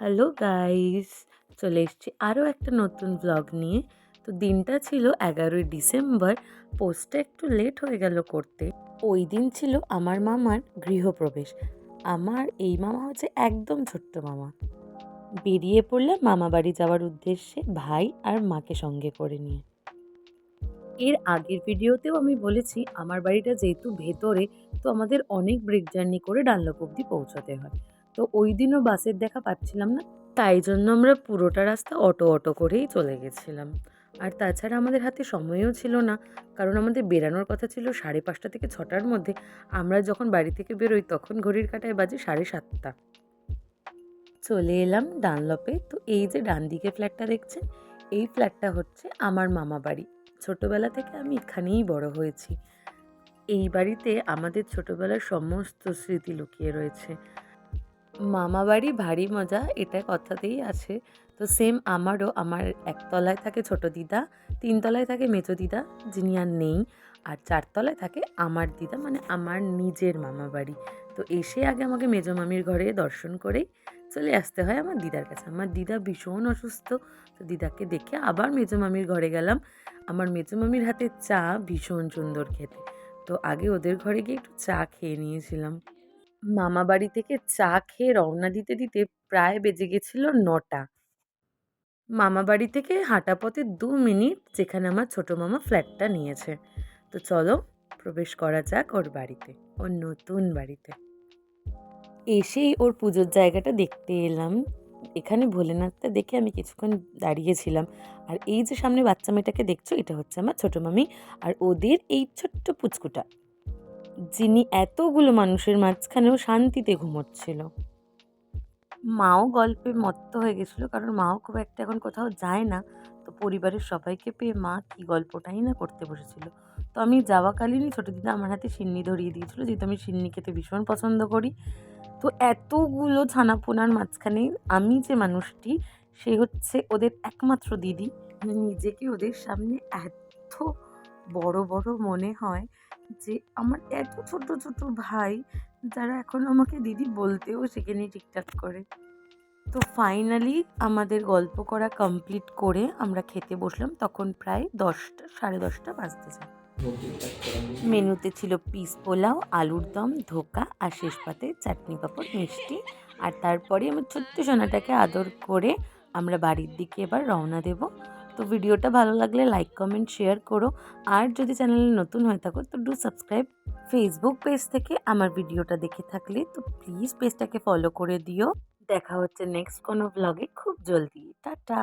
Hello guys, চলে এসছি আরও একটা নতুন ব্লগ নিয়ে। তো দিনটা ছিল এগারোই ডিসেম্বর পোস্টটা একটু লেট হয়ে গেল করতে। ওই দিন ছিল আমার মামার গৃহপ্রবেশ। আমার এই মামা হচ্ছে একদম ছোট্ট মামা। বেরিয়ে পড়লাম মামা বাড়ি যাওয়ার উদ্দেশ্যে ভাই আর মাকে সঙ্গে করে নিয়ে। এর আগের ভিডিওতেও আমি বলেছি, আমার বাড়িটা যেহেতু ভেতরে, তো আমাদের অনেক ব্রেক জার্নি করে ডানলপ অব্দি পৌঁছাতে হয়। তো ওই দিনও বাসের দেখা পাচ্ছিলাম না। তাই জন্য আমরা পুরোটা রাস্তা অটো অটো করেই চলে গেছিলাম। আর তাছাড়া আমাদের হাতে সময়ও ছিল না। কারণ আমাদের বেরানোর কথা ছিল সাড়ে পাঁচটা থেকে ছটার মধ্যে। আমরা যখন বাড়ি থেকে বেরোই তখন ঘড়ির কাটায় বাজে সাড়ে সাতটা। চলে এলাম ডানলপে। তো এই যে ডান দিকে ফ্ল্যাটটা দেখছেন, এই ফ্ল্যাটটা হচ্ছে আমার মামা বাড়ি। ছোটোবেলা থেকে আমি এখানেই বড় হয়েছি। এই বাড়িতে আমাদের ছোটোবেলার সমস্ত স্মৃতি লুকিয়ে রয়েছে। মামা বাড়ি ভারী মজা, এটা কথাতেই আছে। তো সেম আমারও, আমার একতলায় থাকে ছোট দিদা, তিনতলায় থাকে মেজো দিদা, যিনি আর নেই, আর চারতলায় থাকে আমার দিদা মানে আমার নিজের মামা বাড়ি তো এসে আগে আমাকে মেজো মামির ঘরে দর্শন করেই চলে আসতে হয় আমার দিদার কাছে। আমার দিদা ভীষণ অসুস্থ, তো দিদাকে দেখে আবার মেজো মামির ঘরে গেলাম। আমার মেজো মামির হাতে চা ভীষণ সুন্দর খেতে। তো আগে ওদের ঘরে গিয়ে একটু চা খেয়ে নিয়েছিলাম। মামা বাড়ি থেকে চা খেয়ে রওনা দিতে দিতে প্রায় বেজে গেছিল নটা। মামা বাড়ি থেকে হাঁটা পথে দু মিনিট যেখানে আমার ছোটো মামা ফ্ল্যাটটা নিয়েছে। তো চলো প্রবেশ করা যাক ওর বাড়িতে ওর নতুন বাড়িতে। এসেই ওর পুজোর জায়গাটা দেখতে এলাম। এখানে ভোলেনাথটা দেখে আমি কিছুক্ষণ দাঁড়িয়েছিলাম আর এই যে সামনে বাচ্চা মেয়েটাকে দেখছ, এটা হচ্ছে আমার ছোটো মামি আর ওদের এই ছোট্ট পুচকুটা। যিনি এতগুলো মানুষের মাঝখানেও শান্তিতে ঘুমোচ্ছিল। মাও গল্পে মত্ত হয়ে গেছিল, কারণ মাও খুব একটা এখন কোথাও যায় না। তো পরিবারের সবাইকে পেয়ে মা কী গল্পটাই না করতে বসেছিল। তো আমি যাওয়াকালীনই ছোটো দিদা আমার হাতে সিন্নি ধরিয়ে দিয়েছিলো, যেহেতু আমি সিন্নি খেতে ভীষণ পছন্দ করি। তো এতগুলো ছানাপোনার মাঝখানে আমি যে মানুষটি, সে হচ্ছে ওদের একমাত্র দিদি। নিজেকে ওদের সামনে এত বড় বড় মনে হয় যে আমার এত ছোট ছোট ভাই যারা এখন আমাকে দিদি বলতেও সেখানে ঠিকঠাক করে। তো ফাইনালি আমাদের গল্প করা কমপ্লিট করে আমরা খেতে বসলাম, তখন প্রায় দশটা, সাড়ে দশটা বাজতে যায়। মেনুতে ছিল পিস পোলাও, আলুর দম, ধোকা আর শেষ পাতে চাটনি পাঁপড়, মিষ্টি। আর তারপরে আমার ছোট্ট সোনাটাকে আদর করে আমরা বাড়ির দিকে এবার রওনা দেব। তো ভিডিওটা ভালো লাগলে লাইক কমেন্ট শেয়ার করো। আর যদি চ্যানেলে নতুন হয়ে থাকো, তো ডু সাবস্ক্রাইব ফেসবুক পেজ থেকে আমার ভিডিওটা দেখে থাকলে, তো প্লিজ পেজটাকে ফলো করে দিও। দেখা হচ্ছে নেক্সট কোনো ব্লগে খুব জলদি। টাটা!